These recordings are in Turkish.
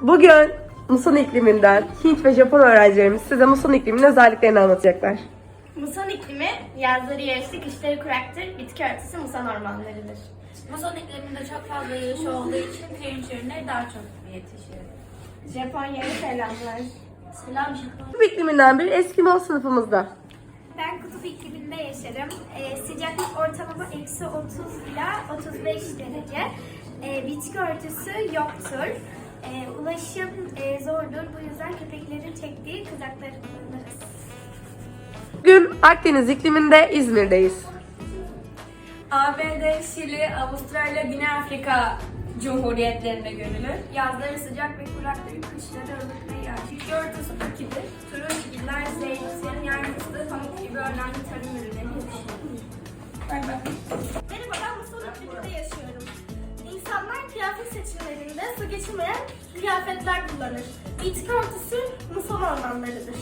Bugün muson ikliminden Hint ve Japon öğrencilerimiz size muson ikliminin özelliklerini anlatacaklar. Muson iklimi yazları yağışlı, kışları kuraktır, bitki örtüsü muson ormanlarıdır. Muson ikliminde çok fazla yağış olduğu için pirinç ürünleri daha çok yetişiyor. Japonya'ya selamlar. Selam Japon. Kutup ikliminden bir Eskimo sınıfımızda. Ben kutup ikliminde yaşarım. Ee, sıcaklık ortalama eksi 30 ila 35 derece. Ee, bitki örtüsü yoktur. Ee, ulaşım e, zordur. Bu yüzden köpeklerin çektiği kızakları kullanırız. Bugün Akdeniz ikliminde İzmir'deyiz. ABD, Şili, Avustralya, Güney Afrika Cumhuriyetlerinde görülür. Yazları sıcak ve kuraktır, kışları ılık ve yağış. Bitki örtüsü pakidir. Turunçgiller, zeytin, yer fıstığı, pamuk gibi önemli tarım ürünleri. Bay bay. Su geçirmeyen kıyafetler kullanır. Örtüsü muson ormanlarıdır.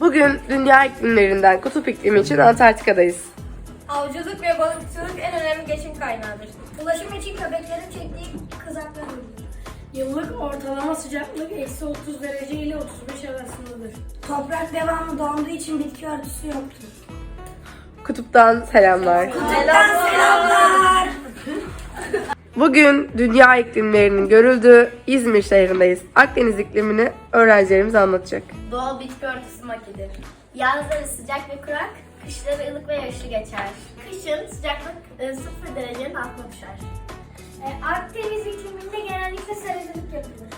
Bugün dünya iklimlerinden kutup iklimi için Antarktika'dayız. Avcılık ve balıkçılık en önemli geçim kaynağıdır. Ulaşım için köpeklerin çektiği kızaklar Yıllık ortalama sıcaklık eksi 30 derece ile 35 arasındadır. Toprak devamlı donduğu için bitki örtüsü yoktur. Kutuptan selamlar. selamlar. Bugün dünya iklimlerinin görüldüğü İzmir şehrindeyiz. Akdeniz iklimini öğrencilerimiz anlatacak. Doğal bitki örtüsü makidir. Yazları sıcak ve kurak, kışları ılık ve yağışlı geçer. Kışın sıcaklık e, 0 derecenin altına düşer. E, Akdeniz ikliminde genellikle sericilik yapılır.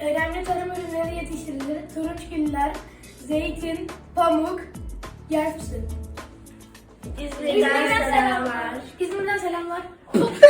Önemli tarım ürünleri yetiştirilir. Turunçgiller, zeytin, pamuk, yer fıstığı. İzmir'den selamlar. İzmir'den selamlar.